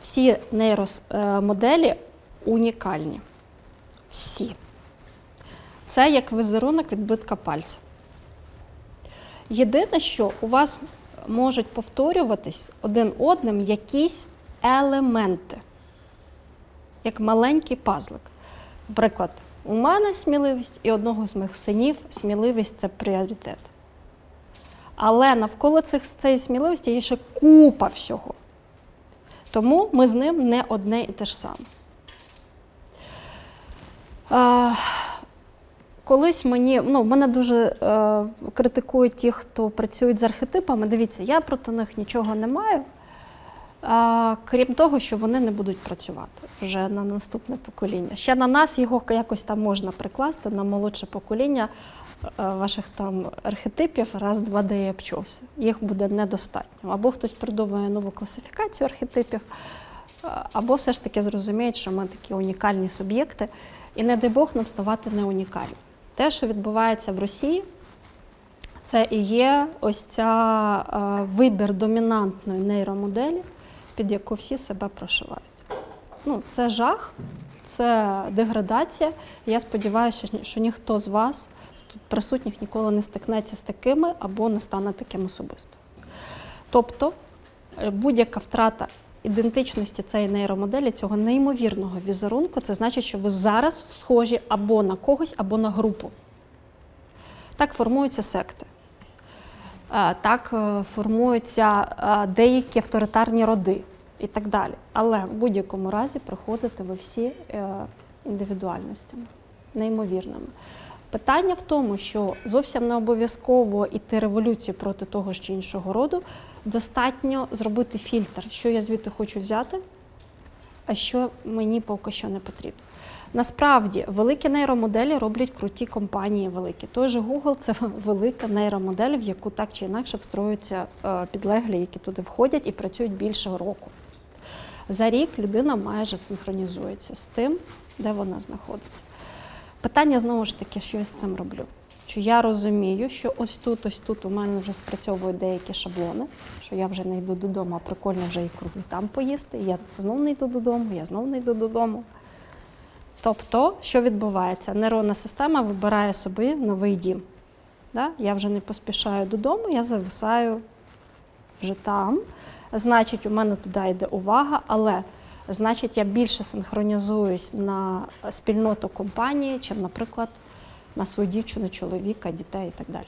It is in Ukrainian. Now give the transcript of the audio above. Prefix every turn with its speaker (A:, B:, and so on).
A: Всі нейромоделі унікальні. Всі. Це як візерунок відбитка пальця. Єдине, що у вас можуть повторюватись один одним якісь елементи, як маленький пазлик. Наприклад, у мене сміливість і одного з моїх синів сміливість це пріоритет. Але навколо цих, цієї сміливості є ще купа всього. Тому ми з ним не одне і те ж саме. А, колись мені, ну, мене дуже е, критикують ті, хто працюють з архетипами. Дивіться, я проти них нічого не маю. А, крім того, що вони не будуть працювати вже на наступне покоління. Ще на нас його якось там можна прикласти на молодше покоління ваших там архетипів, раз, два, де я обчувся. Їх буде недостатньо. Або хтось придумує нову класифікацію архетипів, е, або все ж таки зрозуміють, що ми такі унікальні суб'єкти, і не дай Бог нам ставати не унікальними. Те, що відбувається в Росії, це і є ось ця е, вибір домінантної нейромоделі, під яку всі себе прошивають. Ну, це жах, це деградація. Я сподіваюся, що, ніхто з вас, тут присутніх, ніколи не стикнеться з такими або не стане таким особисто. Тобто е, будь-яка втрата ідентичності цієї нейромоделі, цього неймовірного візерунку, це значить, що ви зараз схожі або на когось, або на групу. Так формуються секти. Е, Так е, формуються деякі авторитарні роди і так далі. Але в будь-якому разі приходите ви всі індивідуальностями, неймовірними. Питання в тому, що зовсім не обов'язково йти революцію проти того чи іншого роду. Достатньо зробити фільтр, що я звідти хочу взяти, а що мені поки що не потрібно. Насправді, великі нейромоделі роблять круті компанії великі. Той же Google це велика нейромодель, в яку так чи інакше встроюються е, підлеглі, які туди входять і працюють більше року. За рік людина майже синхронізується з тим, де вона знаходиться. Питання знову ж таки, що я з цим роблю. Що я розумію, що ось тут, ось тут у мене вже спрацьовують деякі шаблони, що я вже не йду додому, а прикольно вже і круги там поїсти. Я знову не йду додому, я знову не йду додому. Тобто, що відбувається? Нейронна система вибирає собі новий дім. Да? Я вже не поспішаю додому, я зависаю вже там. Значить, у мене туди йде увага, але значить, я більше синхронізуюсь на спільноту компанії, чим, наприклад, на свою дівчину, чоловіка, дітей і так далі.